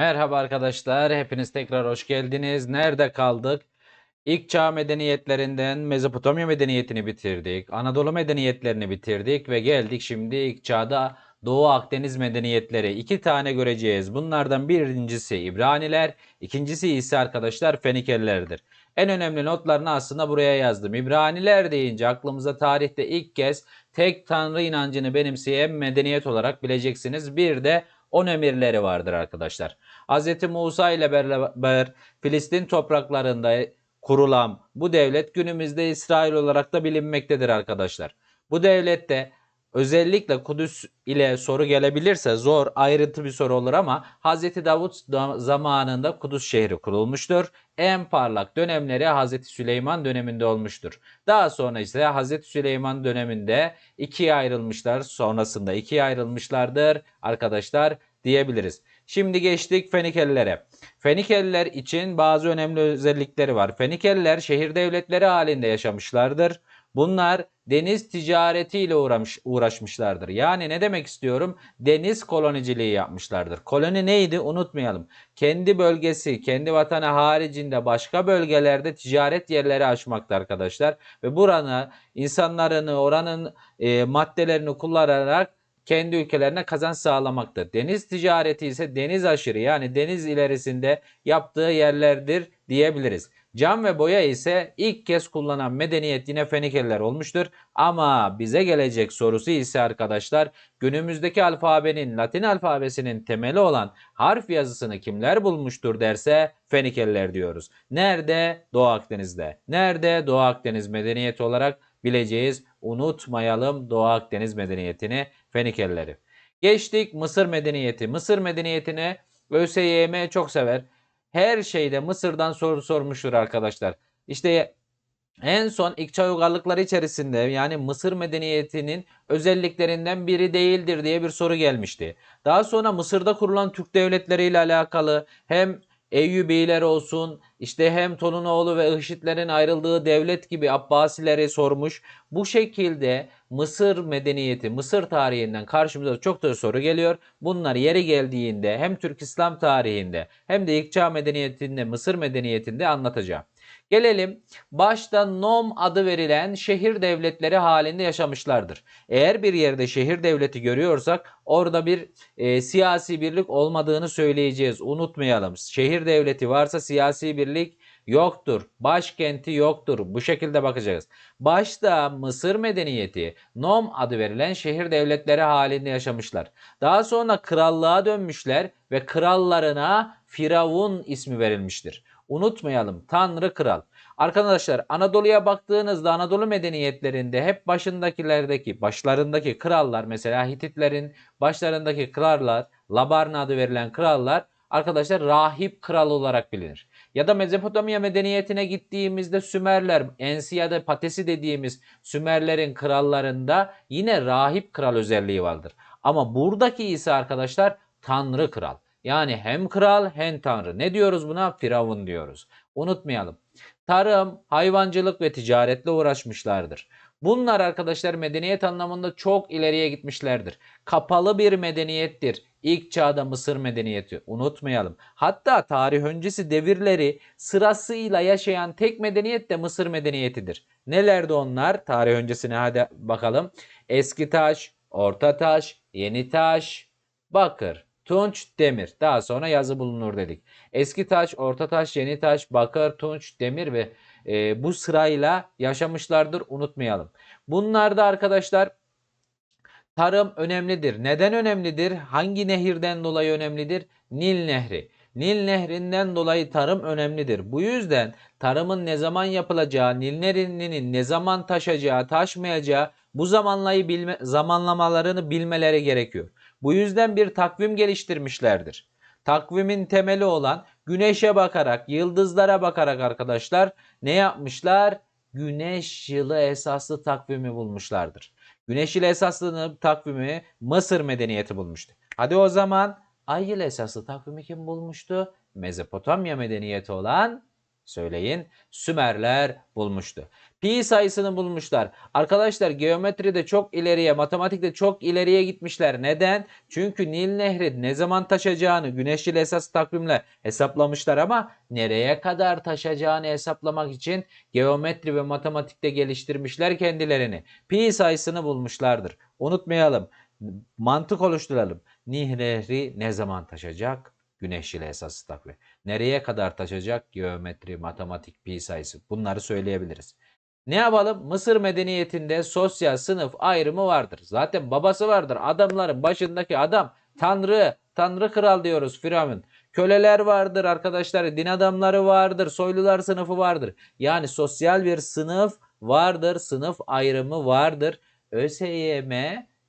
Merhaba arkadaşlar, hepiniz tekrar hoş geldiniz. Nerede kaldık? İlk çağ medeniyetlerinden Mezopotamya medeniyetini bitirdik. Anadolu medeniyetlerini bitirdik ve geldik şimdi ilk çağda Doğu Akdeniz medeniyetleri. İki tane göreceğiz. Bunlardan birincisi İbraniler, ikincisi ise arkadaşlar Fenikelilerdir. En önemli notlarını aslında buraya yazdım. İbraniler deyince aklımıza tarihte ilk kez tek tanrı inancını benimseyen medeniyet olarak bileceksiniz. Bir de on emirleri vardır arkadaşlar. Hz. Musa ile beraber Filistin topraklarında kurulan bu devlet günümüzde İsrail olarak da bilinmektedir arkadaşlar. Bu devlette özellikle Kudüs ile soru gelebilirse zor ayrıntı bir soru olur ama Hz. Davut zamanında Kudüs şehri kurulmuştur. En parlak dönemleri Hz. Süleyman döneminde olmuştur. Daha sonra ise Hz. Süleyman döneminde ikiye ayrılmışlar. Sonrasında ikiye ayrılmışlardır arkadaşlar diyebiliriz. Şimdi geçtik Fenikelilere. Fenikeliler için bazı önemli özellikleri var. Fenikeliler şehir devletleri halinde yaşamışlardır. Bunlar deniz ticaretiyle uğramış, uğraşmışlardır. Yani ne demek istiyorum? Deniz koloniciliği yapmışlardır. Koloni neydi? Unutmayalım. Kendi bölgesi, kendi vatanı haricinde başka bölgelerde ticaret yerleri açmakta arkadaşlar. Ve buranın insanlarını, oranın e, maddelerini kullanarak kendi ülkelerine kazanç sağlamakta. Deniz ticareti ise deniz aşırı yani deniz ilerisinde yaptığı yerlerdir diyebiliriz. Cam ve boya ise ilk kez kullanan medeniyet yine Fenikeliler olmuştur. Ama bize gelecek sorusu ise arkadaşlar günümüzdeki alfabenin Latin alfabesinin temeli olan harf yazısını kimler bulmuştur derse Fenikeliler diyoruz. Nerede? Doğu Akdeniz'de. Nerede? Doğu Akdeniz medeniyeti olarak bileceğiz. Unutmayalım Doğu Akdeniz medeniyetini Fenikelileri. Geçtik Mısır medeniyeti. Mısır medeniyetini ÖSYM çok sever. Her şeyde Mısır'dan soru sormuştur arkadaşlar. İşte en son ilk çağ uygarlıkları içerisinde yani Mısır medeniyetinin özelliklerinden biri değildir diye bir soru gelmişti. Daha sonra Mısır'da kurulan Türk devletleriyle alakalı hem Eyyubiler olsun işte hem Tonunoğlu ve Ihşitlerin ayrıldığı devlet gibi Abbasileri sormuş. Bu şekilde Mısır medeniyeti, Mısır tarihinden karşımıza çok da soru geliyor. Bunlar yeri geldiğinde hem Türk İslam tarihinde hem de ilk çağ medeniyetinde, Mısır medeniyetinde anlatacağım. Gelelim başta Nom adı verilen şehir devletleri halinde yaşamışlardır. Eğer bir yerde şehir devleti görüyorsak orada bir e, siyasi birlik olmadığını söyleyeceğiz. Unutmayalım. Şehir devleti varsa siyasi birlik yoktur. Başkenti yoktur. Bu şekilde bakacağız. Başta Mısır medeniyeti Nom adı verilen şehir devletleri halinde yaşamışlar. Daha sonra krallığa dönmüşler ve krallarına Firavun ismi verilmiştir. Unutmayalım Tanrı Kral. Arkadaşlar Anadolu'ya baktığınızda Anadolu medeniyetlerinde hep başındakilerdeki, başlarındaki krallar mesela Hititlerin başlarındaki krallar, Labarna adı verilen krallar arkadaşlar rahip kral olarak bilinir. Ya da Mezopotamya medeniyetine gittiğimizde Sümerler, Ensiya'da Patesi dediğimiz Sümerlerin krallarında yine rahip kral özelliği vardır. Ama buradaki ise arkadaşlar Tanrı kral. Yani hem kral hem tanrı. Ne diyoruz buna? Firavun diyoruz. Unutmayalım. Tarım, hayvancılık ve ticaretle uğraşmışlardır. Bunlar arkadaşlar medeniyet anlamında çok ileriye gitmişlerdir. Kapalı bir medeniyettir. İlk çağda Mısır medeniyeti unutmayalım. Hatta tarih öncesi devirleri sırasıyla yaşayan tek medeniyet de Mısır medeniyetidir. Nelerdi onlar? Tarih öncesine hadi bakalım. Eski taş, orta taş, yeni taş, bakır, tunç, demir. Daha sonra yazı bulunur dedik. Eski taş, orta taş, yeni taş, bakır, tunç, demir ve e, bu sırayla yaşamışlardır unutmayalım. Bunlarda arkadaşlar tarım önemlidir. Neden önemlidir? Hangi nehirden dolayı önemlidir? Nil Nehri. Nil Nehri'nden dolayı tarım önemlidir. Bu yüzden tarımın ne zaman yapılacağı, Nil Nehri'nin ne zaman taşacağı, taşmayacağı bu zamanlayı bilme, zamanlamalarını bilmeleri gerekiyor. Bu yüzden bir takvim geliştirmişlerdir. Takvimin temeli olan güneşe bakarak, yıldızlara bakarak arkadaşlar ne yapmışlar? Güneş yılı esaslı takvimi bulmuşlardır. Güneş yılı esaslı takvimi Mısır medeniyeti bulmuştu. Hadi o zaman ay yılı esaslı takvimi kim bulmuştu? Mezopotamya medeniyeti olan söyleyin. Sümerler bulmuştu. Pi sayısını bulmuşlar. Arkadaşlar geometride çok ileriye, matematikte çok ileriye gitmişler. Neden? Çünkü Nil Nehri ne zaman taşacağını güneşçil esas takvimle hesaplamışlar ama nereye kadar taşacağını hesaplamak için geometri ve matematikte geliştirmişler kendilerini. Pi sayısını bulmuşlardır. Unutmayalım. Mantık oluşturalım. Nil Nehri ne zaman taşacak? Güneşçil esas takvim. Nereye kadar taşacak? Geometri, matematik, pi sayısı. Bunları söyleyebiliriz. Ne yapalım? Mısır medeniyetinde sosyal sınıf ayrımı vardır. Zaten babası vardır. Adamların başındaki adam tanrı, tanrı kral diyoruz Firavun. Köleler vardır arkadaşlar, din adamları vardır, soylular sınıfı vardır. Yani sosyal bir sınıf vardır, sınıf ayrımı vardır. ÖSYM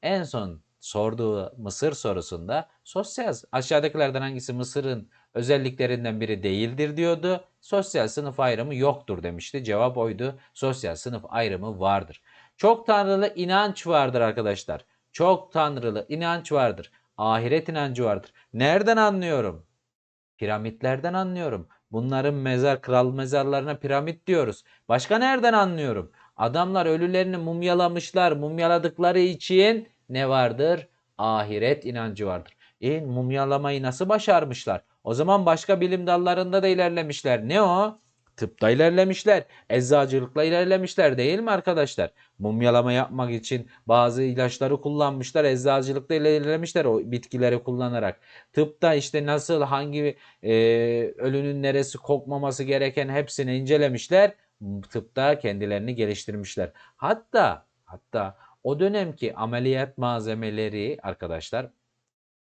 en son sorduğu Mısır sorusunda sosyal aşağıdakilerden hangisi Mısır'ın özelliklerinden biri değildir diyordu. Sosyal sınıf ayrımı yoktur demişti. Cevap oydu. Sosyal sınıf ayrımı vardır. Çok tanrılı inanç vardır arkadaşlar. Çok tanrılı inanç vardır. Ahiret inancı vardır. Nereden anlıyorum? Piramitlerden anlıyorum. Bunların mezar, kral mezarlarına piramit diyoruz. Başka nereden anlıyorum? Adamlar ölülerini mumyalamışlar. Mumyaladıkları için ne vardır? Ahiret inancı vardır. E mumyalamayı nasıl başarmışlar? O zaman başka bilim dallarında da ilerlemişler. Ne o? Tıpta ilerlemişler. Eczacılıkla ilerlemişler değil mi arkadaşlar? Mumyalama yapmak için bazı ilaçları kullanmışlar. Eczacılıkta ilerlemişler o bitkileri kullanarak. Tıpta işte nasıl hangi e, ölünün neresi kokmaması gereken hepsini incelemişler. Tıpta kendilerini geliştirmişler. Hatta hatta o dönemki ameliyat malzemeleri arkadaşlar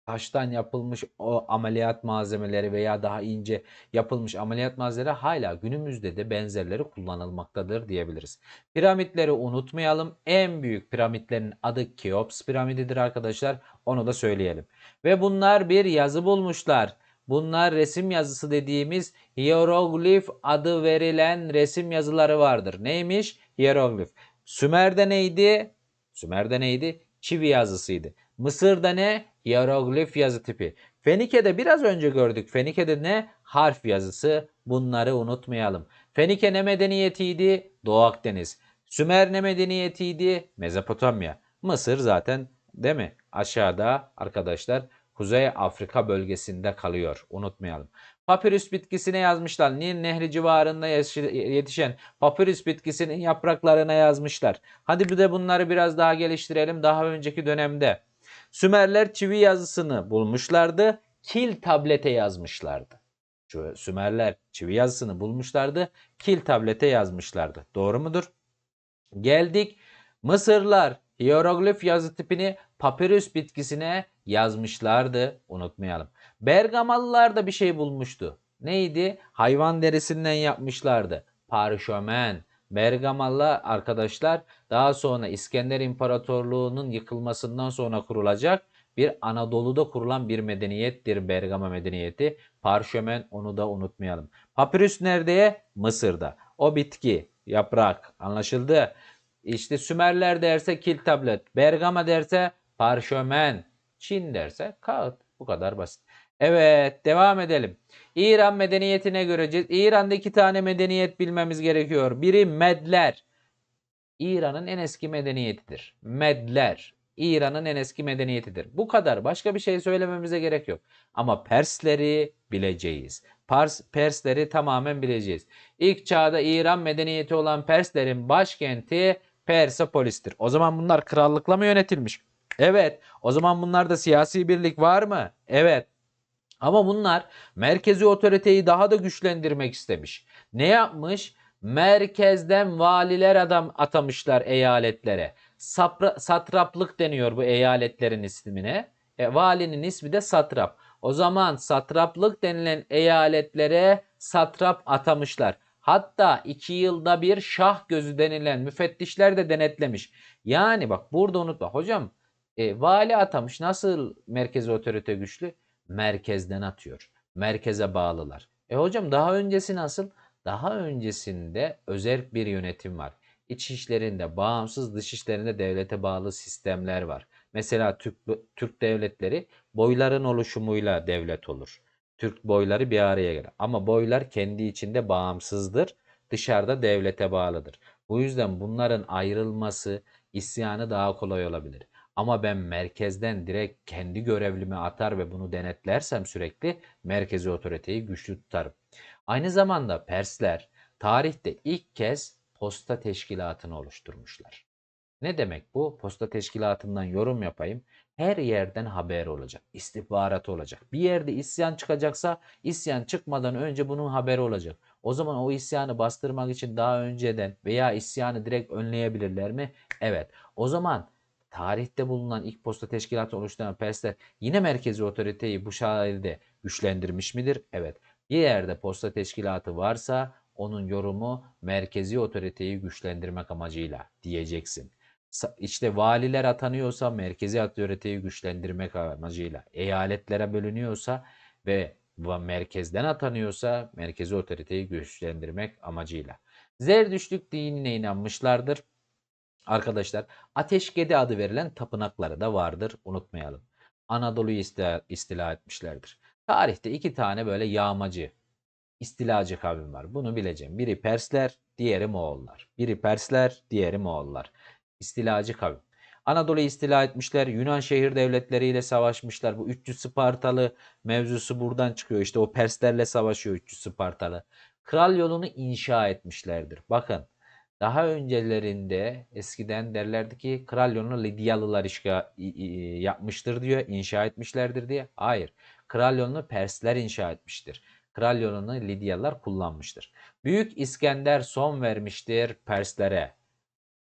taştan yapılmış o ameliyat malzemeleri veya daha ince yapılmış ameliyat malzemeleri hala günümüzde de benzerleri kullanılmaktadır diyebiliriz. Piramitleri unutmayalım. En büyük piramitlerin adı Keops piramididir arkadaşlar. Onu da söyleyelim. Ve bunlar bir yazı bulmuşlar. Bunlar resim yazısı dediğimiz hieroglif adı verilen resim yazıları vardır. Neymiş? Hieroglif. Sümer'de neydi? Sümer'de neydi? Çivi yazısıydı. Mısır'da ne? Hieroglif yazı tipi. Fenike'de biraz önce gördük. Fenike'de ne? Harf yazısı. Bunları unutmayalım. Fenike ne medeniyetiydi? Doğu Akdeniz. Sümer ne medeniyetiydi? Mezopotamya. Mısır zaten değil mi? Aşağıda arkadaşlar Kuzey Afrika bölgesinde kalıyor. Unutmayalım. Papyrus bitkisine yazmışlar. Nil Nehri civarında yetişen papyrus bitkisinin yapraklarına yazmışlar. Hadi bir de bunları biraz daha geliştirelim. Daha önceki dönemde Sümerler çivi yazısını bulmuşlardı. Kil tablete yazmışlardı. Sümerler çivi yazısını bulmuşlardı. Kil tablete yazmışlardı. Doğru mudur? Geldik. Mısırlar hieroglif yazı tipini papyrus bitkisine yazmışlardı. Unutmayalım. Bergamalılar da bir şey bulmuştu. Neydi? Hayvan derisinden yapmışlardı. Parşömen. Bergamalı arkadaşlar daha sonra İskender İmparatorluğu'nun yıkılmasından sonra kurulacak bir Anadolu'da kurulan bir medeniyettir Bergama medeniyeti. Parşömen onu da unutmayalım. Papyrus nerede? Mısır'da. O bitki, yaprak anlaşıldı. İşte Sümerler derse kil tablet, Bergama derse parşömen, Çin derse kağıt. Bu kadar basit. Evet devam edelim. İran medeniyetine göreceğiz. İran'da iki tane medeniyet bilmemiz gerekiyor. Biri Medler. İran'ın en eski medeniyetidir. Medler. İran'ın en eski medeniyetidir. Bu kadar. Başka bir şey söylememize gerek yok. Ama Persleri bileceğiz. Pars, Persleri tamamen bileceğiz. İlk çağda İran medeniyeti olan Perslerin başkenti Persepolis'tir. O zaman bunlar krallıkla mı yönetilmiş? Evet. O zaman bunlarda siyasi birlik var mı? Evet. Ama bunlar merkezi otoriteyi daha da güçlendirmek istemiş. Ne yapmış? Merkezden valiler adam atamışlar eyaletlere. Sapra, satraplık deniyor bu eyaletlerin ismine. E, valinin ismi de satrap. O zaman satraplık denilen eyaletlere satrap atamışlar. Hatta iki yılda bir şah gözü denilen müfettişler de denetlemiş. Yani bak burada unutma. Hocam e, vali atamış. Nasıl merkezi otorite güçlü? Merkezden atıyor. Merkeze bağlılar. E hocam daha öncesi nasıl? Daha öncesinde özel bir yönetim var. İç işlerinde bağımsız, dış işlerinde devlete bağlı sistemler var. Mesela Türk, Türk devletleri boyların oluşumuyla devlet olur. Türk boyları bir araya gelir. Ama boylar kendi içinde bağımsızdır. Dışarıda devlete bağlıdır. Bu yüzden bunların ayrılması isyanı daha kolay olabilir. Ama ben merkezden direkt kendi görevlimi atar ve bunu denetlersem sürekli merkezi otoriteyi güçlü tutarım. Aynı zamanda Persler tarihte ilk kez posta teşkilatını oluşturmuşlar. Ne demek bu? Posta teşkilatından yorum yapayım. Her yerden haber olacak, istihbarat olacak. Bir yerde isyan çıkacaksa isyan çıkmadan önce bunun haberi olacak. O zaman o isyanı bastırmak için daha önceden veya isyanı direkt önleyebilirler mi? Evet. O zaman tarihte bulunan ilk posta teşkilatı oluşturan Persler yine merkezi otoriteyi bu şekilde güçlendirmiş midir? Evet. Bir yerde posta teşkilatı varsa onun yorumu merkezi otoriteyi güçlendirmek amacıyla diyeceksin. İşte valiler atanıyorsa merkezi otoriteyi güçlendirmek amacıyla, eyaletlere bölünüyorsa ve merkezden atanıyorsa merkezi otoriteyi güçlendirmek amacıyla. Zerdüştlük dinine inanmışlardır. Arkadaşlar Ateşgede adı verilen tapınakları da vardır unutmayalım. Anadolu'yu istila, etmişlerdir. Tarihte iki tane böyle yağmacı, istilacı kavim var. Bunu bileceğim. Biri Persler, diğeri Moğollar. Biri Persler, diğeri Moğollar. İstilacı kavim. Anadolu'yu istila etmişler. Yunan şehir devletleriyle savaşmışlar. Bu 300 Spartalı mevzusu buradan çıkıyor. İşte o Perslerle savaşıyor 300 Spartalı. Kral yolunu inşa etmişlerdir. Bakın daha öncelerinde eskiden derlerdi ki kral yolunu Lidyalılar işga, yapmıştır diyor, inşa etmişlerdir diye. Hayır. Kral yolunu Persler inşa etmiştir. Kral yolunu Lidyalılar kullanmıştır. Büyük İskender son vermiştir Perslere.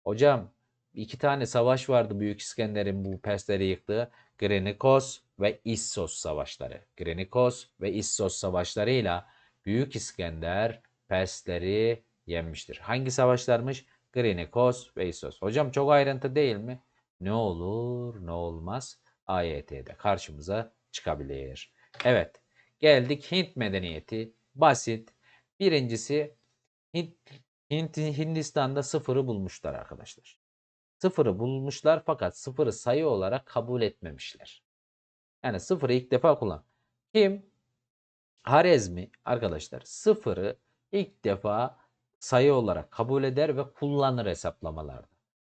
Hocam iki tane savaş vardı Büyük İskender'in bu Persleri yıktığı. Grenikos ve Issos savaşları. Grenikos ve Issos savaşlarıyla Büyük İskender Persleri yenmiştir. Hangi savaşlarmış? Grenikos ve Issos. Hocam çok ayrıntı değil mi? Ne olur ne olmaz AYT'de karşımıza çıkabilir. Evet geldik Hint medeniyeti. Basit. Birincisi Hint, Hint, Hindistan'da sıfırı bulmuşlar arkadaşlar. Sıfırı bulmuşlar fakat sıfırı sayı olarak kabul etmemişler. Yani sıfırı ilk defa kullan. Kim? Harezmi arkadaşlar sıfırı ilk defa sayı olarak kabul eder ve kullanır hesaplamalarda.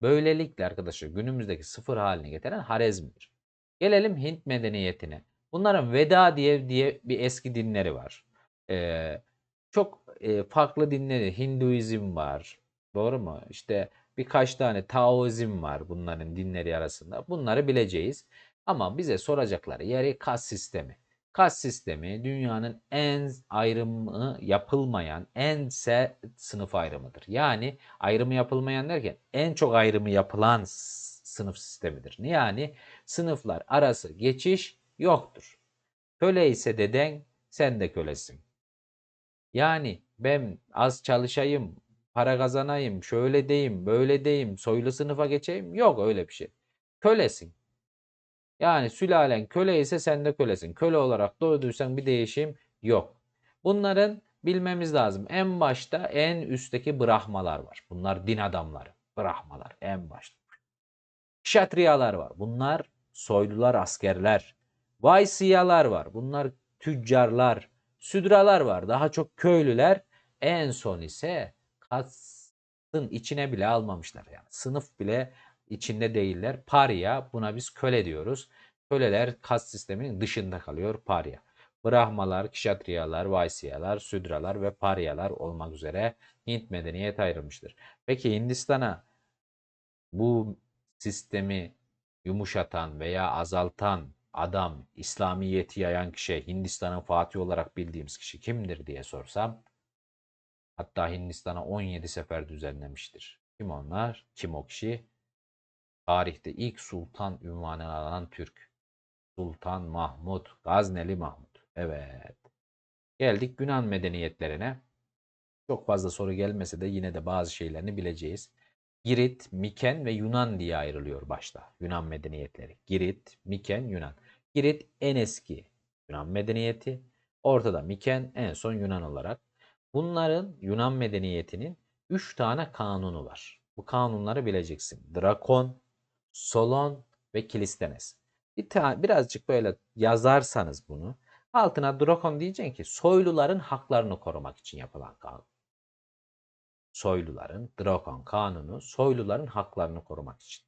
Böylelikle arkadaşlar günümüzdeki sıfır haline getiren Harezmi'dir. Gelelim Hint medeniyetine. Bunların Veda diye diye bir eski dinleri var. Ee, çok e, farklı dinleri, Hinduizm var. Doğru mu? İşte birkaç tane Taoizm var bunların dinleri arasında. Bunları bileceğiz. Ama bize soracakları yeri kas sistemi. Kas sistemi dünyanın en ayrımı yapılmayan en se sınıf ayrımıdır. Yani ayrımı yapılmayan derken en çok ayrımı yapılan s- sınıf sistemidir. Yani sınıflar arası geçiş yoktur. Köle ise deden sen de kölesin. Yani ben az çalışayım, para kazanayım, şöyle deyim, böyle deyim, soylu sınıfa geçeyim. Yok öyle bir şey. Kölesin. Yani sülalen köle ise sen de kölesin. Köle olarak doğduysan bir değişim yok. Bunların bilmemiz lazım. En başta en üstteki Brahmalar var. Bunlar din adamları. Brahmalar en başta. Kşatriyalar var. Bunlar soylular, askerler. Vaysyalar var. Bunlar tüccarlar. Südralar var. Daha çok köylüler. En son ise kastın içine bile almamışlar. Yani sınıf bile içinde değiller. Parya buna biz köle diyoruz. Köleler kast sisteminin dışında kalıyor parya. Brahmalar, Kşatriyalar, Vaysyalar, Südralar ve Paryalar olmak üzere Hint medeniyet ayrılmıştır. Peki Hindistan'a bu sistemi yumuşatan veya azaltan adam, İslamiyet'i yayan kişi, Hindistan'ın Fatih olarak bildiğimiz kişi kimdir diye sorsam, hatta Hindistan'a 17 sefer düzenlemiştir. Kim onlar? Kim o kişi? Tarihte ilk sultan ünvanını alan Türk. Sultan Mahmud, Gazneli Mahmud. Evet. Geldik Yunan medeniyetlerine. Çok fazla soru gelmese de yine de bazı şeylerini bileceğiz. Girit, Miken ve Yunan diye ayrılıyor başta. Yunan medeniyetleri. Girit, Miken, Yunan. Girit en eski Yunan medeniyeti. Ortada Miken, en son Yunan olarak. Bunların Yunan medeniyetinin 3 tane kanunu var. Bu kanunları bileceksin. Drakon, Solon ve Kilistenes. Bir ta- birazcık böyle yazarsanız bunu Altına drakon diyeceksin ki soyluların haklarını korumak için yapılan kanun. Soyluların drakon kanunu soyluların haklarını korumak için.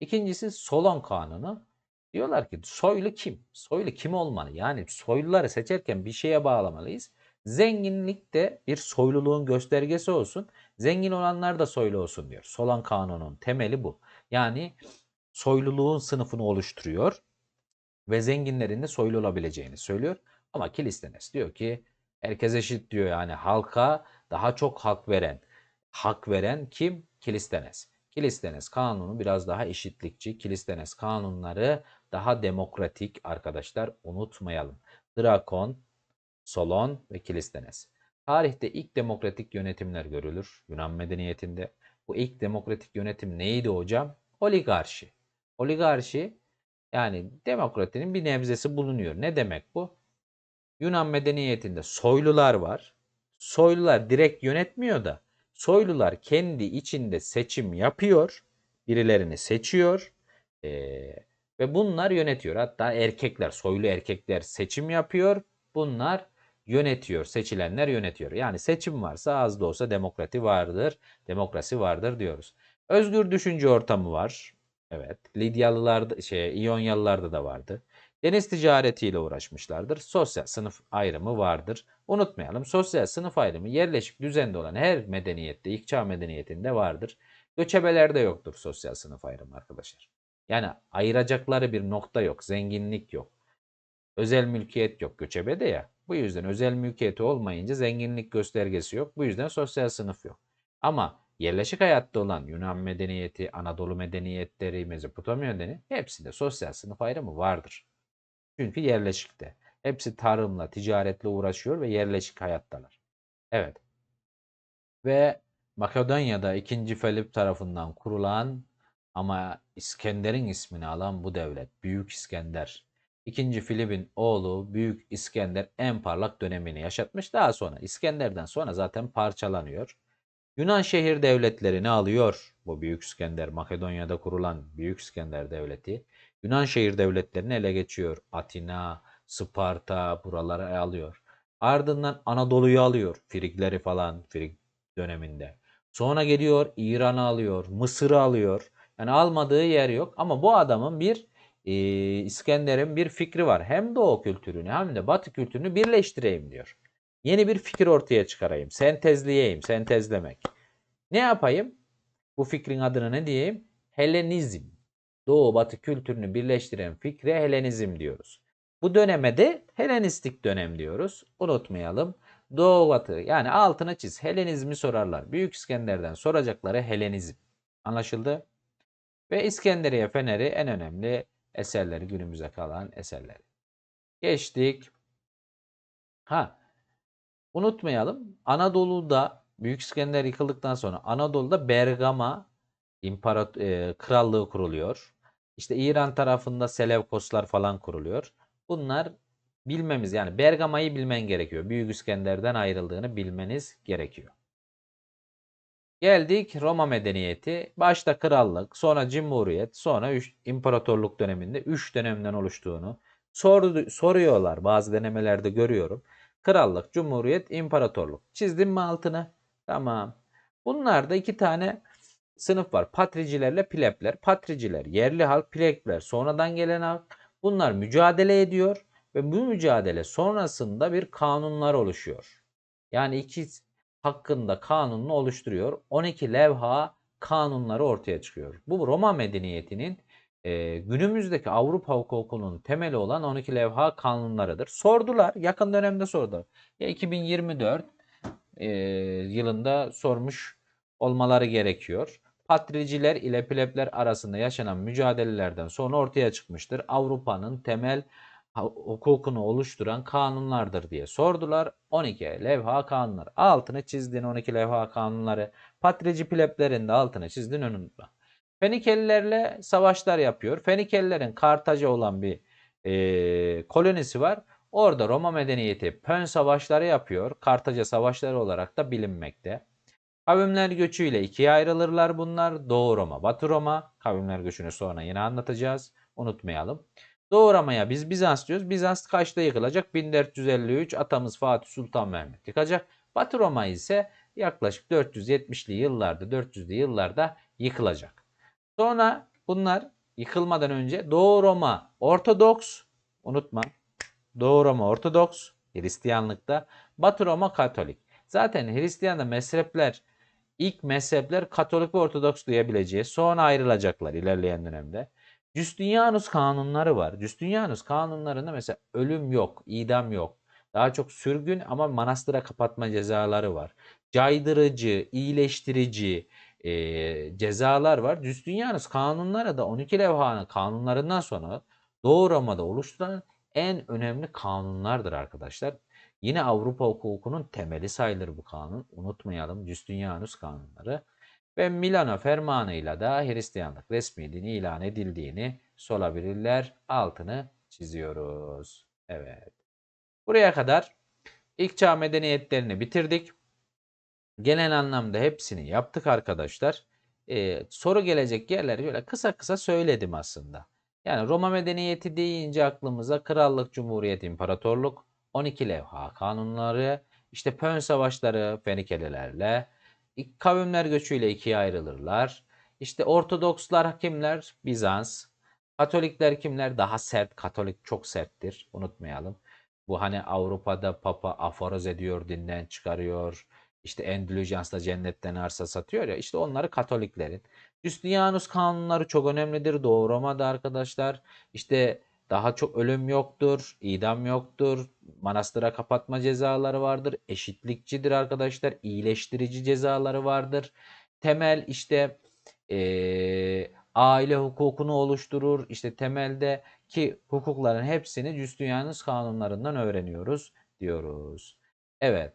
İkincisi Solon kanunu. Diyorlar ki soylu kim? Soylu kim olmalı? Yani soyluları seçerken bir şeye bağlamalıyız. Zenginlik de bir soyluluğun göstergesi olsun. Zengin olanlar da soylu olsun diyor. Solon kanunun temeli bu. Yani soyluluğun sınıfını oluşturuyor ve zenginlerin de soylu olabileceğini söylüyor. Ama Kilistenes diyor ki herkes eşit diyor yani halka daha çok hak veren. Hak veren kim? Kilistenes. Kilistenes kanunu biraz daha eşitlikçi. Kilistenes kanunları daha demokratik arkadaşlar unutmayalım. Drakon, Solon ve Kilistenes. Tarihte ilk demokratik yönetimler görülür Yunan medeniyetinde. Bu ilk demokratik yönetim neydi hocam? Oligarşi. Oligarşi yani demokratinin bir nebzesi bulunuyor. Ne demek bu? Yunan medeniyetinde soylular var. Soylular direkt yönetmiyor da soylular kendi içinde seçim yapıyor. Birilerini seçiyor. Ee, ve bunlar yönetiyor. Hatta erkekler, soylu erkekler seçim yapıyor. Bunlar yönetiyor. Seçilenler yönetiyor. Yani seçim varsa az da olsa demokrati vardır. Demokrasi vardır diyoruz. Özgür düşünce ortamı var. Evet. Lidyalılar, şey, İyonyalılarda da vardı. Deniz ticaretiyle uğraşmışlardır. Sosyal sınıf ayrımı vardır. Unutmayalım sosyal sınıf ayrımı yerleşik düzende olan her medeniyette, ilk çağ medeniyetinde vardır. Göçebelerde yoktur sosyal sınıf ayrımı arkadaşlar. Yani ayıracakları bir nokta yok, zenginlik yok. Özel mülkiyet yok göçebede ya. Bu yüzden özel mülkiyeti olmayınca zenginlik göstergesi yok. Bu yüzden sosyal sınıf yok. Ama yerleşik hayatta olan Yunan medeniyeti, Anadolu medeniyetleri, Mezopotamya medeniyeti hepsinde sosyal sınıf ayrımı vardır. Çünkü yerleşikte. Hepsi tarımla, ticaretle uğraşıyor ve yerleşik hayattalar. Evet. Ve Makedonya'da 2. Felip tarafından kurulan ama İskender'in ismini alan bu devlet, Büyük İskender. 2. Filip'in oğlu Büyük İskender en parlak dönemini yaşatmış. Daha sonra İskender'den sonra zaten parçalanıyor. Yunan şehir devletlerini alıyor bu Büyük İskender, Makedonya'da kurulan Büyük İskender devleti. Yunan şehir devletlerini ele geçiyor. Atina, Sparta buraları alıyor. Ardından Anadolu'yu alıyor. Frigleri falan Frig döneminde. Sonra geliyor İran'ı alıyor. Mısır'ı alıyor. Yani almadığı yer yok. Ama bu adamın bir e, İskender'in bir fikri var. Hem Doğu kültürünü hem de Batı kültürünü birleştireyim diyor. Yeni bir fikir ortaya çıkarayım. Sentezleyeyim. Sentezlemek. Ne yapayım? Bu fikrin adını ne diyeyim? Helenizm. Doğu Batı kültürünü birleştiren fikre Helenizm diyoruz. Bu döneme de Helenistik dönem diyoruz. Unutmayalım. Doğu Batı yani altına çiz. Helenizmi sorarlar. Büyük İskender'den soracakları Helenizm. Anlaşıldı? Ve İskenderiye Feneri en önemli eserleri günümüze kalan eserleri. Geçtik. Ha unutmayalım Anadolu'da Büyük İskender yıkıldıktan sonra Anadolu'da Bergama İmparat e, krallığı kuruluyor. İşte İran tarafında Selevkoslar falan kuruluyor. Bunlar bilmemiz yani Bergama'yı bilmen gerekiyor. Büyük İskender'den ayrıldığını bilmeniz gerekiyor. Geldik Roma medeniyeti. Başta krallık, sonra cumhuriyet, sonra üç, imparatorluk döneminde 3 dönemden oluştuğunu sordu, soruyorlar. Bazı denemelerde görüyorum. Krallık, cumhuriyet, imparatorluk. Çizdim mi altını? Tamam. Bunlarda iki tane sınıf var. Patricilerle plebler. Patriciler yerli halk, plebler sonradan gelen halk. Bunlar mücadele ediyor ve bu mücadele sonrasında bir kanunlar oluşuyor. Yani iki hakkında kanununu oluşturuyor. 12 levha kanunları ortaya çıkıyor. Bu Roma medeniyetinin e, günümüzdeki Avrupa hukukunun temeli olan 12 levha kanunlarıdır. Sordular, yakın dönemde sordular. Ya 2024 e, yılında sormuş olmaları gerekiyor. Patriciler ile plebler arasında yaşanan mücadelelerden sonra ortaya çıkmıştır. Avrupa'nın temel hukukunu oluşturan kanunlardır diye sordular. 12 levha kanunları. Altını çizdin 12 levha kanunları. Patrici pleblerin de altını çizdin önünde. Fenikelilerle savaşlar yapıyor. Fenikelilerin Kartaca olan bir e, kolonisi var. Orada Roma medeniyeti Pön savaşları yapıyor. Kartaca savaşları olarak da bilinmekte. Kavimler göçüyle ikiye ayrılırlar bunlar. Doğu Roma, Batı Roma. Kavimler göçünü sonra yine anlatacağız. Unutmayalım. Doğramaya biz Bizans diyoruz. Bizans kaçta yıkılacak? 1453 atamız Fatih Sultan Mehmet yıkacak. Batı Roma ise yaklaşık 470'li yıllarda, 400'lü yıllarda yıkılacak. Sonra bunlar yıkılmadan önce Doğu Roma Ortodoks, unutma. Doğu Roma Ortodoks Hristiyanlıkta, Batı Roma Katolik. Zaten Hristiyan'da mezhepler ilk mezhepler Katolik ve Ortodoks duyabileceği sonra ayrılacaklar ilerleyen dönemde. Justinianus kanunları var. Justinianus kanunlarında mesela ölüm yok, idam yok. Daha çok sürgün ama manastıra kapatma cezaları var. Caydırıcı, iyileştirici e, cezalar var. Justinianus kanunları da 12 levhanın kanunlarından sonra Doğu Roma'da oluşturan en önemli kanunlardır arkadaşlar. Yine Avrupa hukukunun temeli sayılır bu kanun. Unutmayalım Justinianus kanunları. Ve Milano fermanıyla da Hristiyanlık resmi dini ilan edildiğini sorabilirler. Altını çiziyoruz. Evet. Buraya kadar ilk çağ medeniyetlerini bitirdik. Genel anlamda hepsini yaptık arkadaşlar. Ee, soru gelecek yerleri şöyle kısa kısa söyledim aslında. Yani Roma medeniyeti deyince aklımıza krallık, cumhuriyet, imparatorluk, 12 levha kanunları, işte Pön savaşları Fenikelilerle, kavimler göçüyle ikiye ayrılırlar. İşte Ortodokslar kimler? Bizans. Katolikler kimler? Daha sert. Katolik çok serttir. Unutmayalım. Bu hani Avrupa'da Papa aforoz ediyor, dinden çıkarıyor. İşte Endülüjans'ta cennetten arsa satıyor ya. İşte onları Katoliklerin. Justinianus kanunları çok önemlidir. Doğu Roma'da arkadaşlar. İşte daha çok ölüm yoktur, idam yoktur, manastıra kapatma cezaları vardır, eşitlikçidir arkadaşlar, iyileştirici cezaları vardır. Temel işte e, aile hukukunu oluşturur. İşte temelde ki hukukların hepsini Justinianus kanunlarından öğreniyoruz diyoruz. Evet.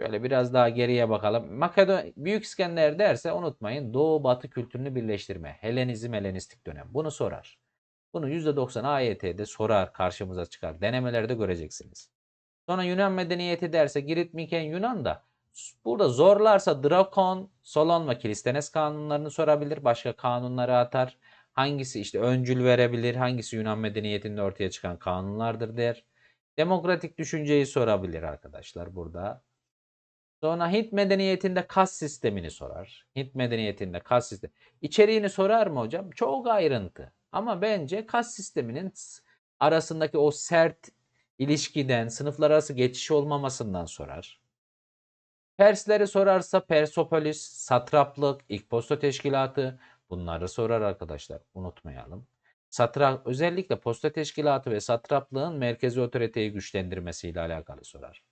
Şöyle biraz daha geriye bakalım. Makedon Büyük İskender derse unutmayın Doğu Batı kültürünü birleştirme. Helenizm, Helenistik dönem. Bunu sorar. Bunu %90 AYT'de sorar, karşımıza çıkar. Denemelerde göreceksiniz. Sonra Yunan medeniyeti derse Girit, Miken, Yunan da burada zorlarsa Drakon, Solon ve Kilistenes kanunlarını sorabilir. Başka kanunları atar. Hangisi işte öncül verebilir, hangisi Yunan medeniyetinde ortaya çıkan kanunlardır der. Demokratik düşünceyi sorabilir arkadaşlar burada. Sonra Hint medeniyetinde kas sistemini sorar. Hint medeniyetinde kas sistemi. İçeriğini sorar mı hocam? Çok ayrıntı. Ama bence kas sisteminin arasındaki o sert ilişkiden, sınıflar arası geçiş olmamasından sorar. Persleri sorarsa Persopolis, satraplık, ilk posta teşkilatı bunları sorar arkadaşlar. Unutmayalım. Satrap, özellikle posta teşkilatı ve satraplığın merkezi otoriteyi güçlendirmesiyle alakalı sorar.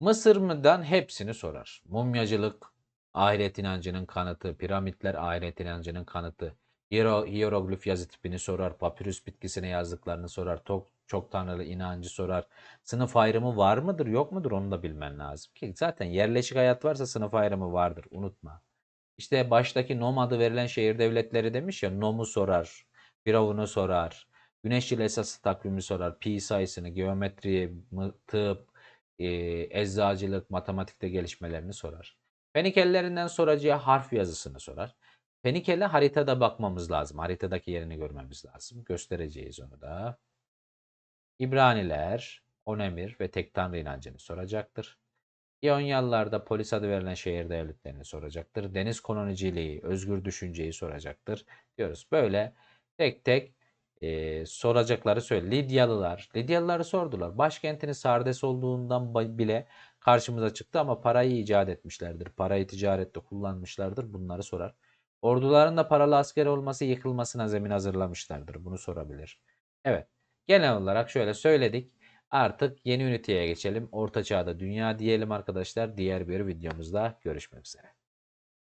Mısır mıdan hepsini sorar. Mumyacılık, ahiret inancının kanıtı, piramitler ahiret inancının kanıtı, Hiero, hieroglif yazı tipini sorar, papyrus bitkisine yazdıklarını sorar, çok, çok tanrılı inancı sorar. Sınıf ayrımı var mıdır, yok mudur onu da bilmen lazım. Ki zaten yerleşik hayat varsa sınıf ayrımı vardır, unutma. İşte baştaki Nom adı verilen şehir devletleri demiş ya, Nom'u sorar, Firavun'u sorar, Güneş yıl esası takvimi sorar, pi sayısını, geometri, tıp, e, eczacılık, matematikte gelişmelerini sorar. Fenikellerinden soracağı harf yazısını sorar. Fenikeli haritada bakmamız lazım. Haritadaki yerini görmemiz lazım. Göstereceğiz onu da. İbraniler, Onemir ve tek tanrı inancını soracaktır. İonyalılarda polis adı verilen şehir devletlerini soracaktır. Deniz koloniciliği, özgür düşünceyi soracaktır diyoruz. Böyle tek tek e, soracakları söyle. Lidyalılar, Lidyalıları sordular. Başkentinin Sardes olduğundan bile karşımıza çıktı ama parayı icat etmişlerdir. Parayı ticarette kullanmışlardır. Bunları sorar. Orduların da paralı asker olması yıkılmasına zemin hazırlamışlardır. Bunu sorabilir. Evet. Genel olarak şöyle söyledik. Artık yeni üniteye geçelim. Orta çağda dünya diyelim arkadaşlar. Diğer bir videomuzda görüşmek üzere.